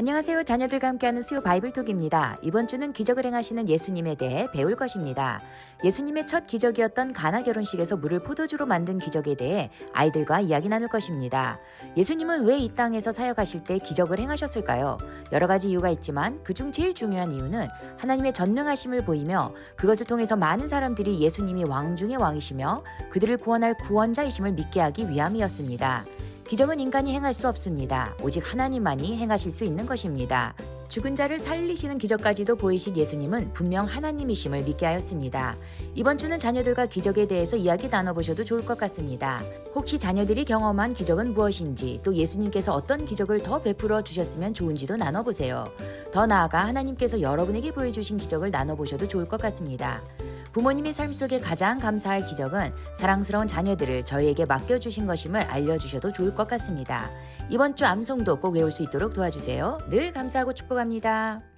안녕하세요. 자녀들과 함께하는 수요 바이블톡입니다. 이번 주는 기적을 행하시는 예수님에 대해 배울 것입니다. 예수님의 첫 기적이었던 가나 결혼식에서 물을 포도주로 만든 기적에 대해 아이들과 이야기 나눌 것입니다. 예수님은 왜 이 땅에서 사역하실 때 기적을 행하셨을까요? 여러 가지 이유가 있지만 그중 제일 중요한 이유는 하나님의 전능하심을 보이며 그것을 통해서 많은 사람들이 예수님이 왕 중의 왕이시며 그들을 구원할 구원자이심을 믿게 하기 위함이었습니다. 기적은 인간이 행할 수 없습니다. 오직 하나님만이 행하실 수 있는 것입니다. 죽은 자를 살리시는 기적까지도 보이신 예수님은 분명 하나님이심을 믿게 하였습니다. 이번 주는 자녀들과 기적에 대해서 이야기 나눠보셔도 좋을 것 같습니다. 혹시 자녀들이 경험한 기적은 무엇인지 또 예수님께서 어떤 기적을 더 베풀어 주셨으면 좋은지도 나눠보세요. 더 나아가 하나님께서 여러분에게 보여주신 기적을 나눠보셔도 좋을 것 같습니다. 부모님의 삶 속에 가장 감사할 기적은 사랑스러운 자녀들을 저희에게 맡겨주신 것임을 알려주셔도 좋을 것 같습니다. 이번 주 암송도 꼭 외울 수 있도록 도와주세요. 늘 감사하고 축복합니다.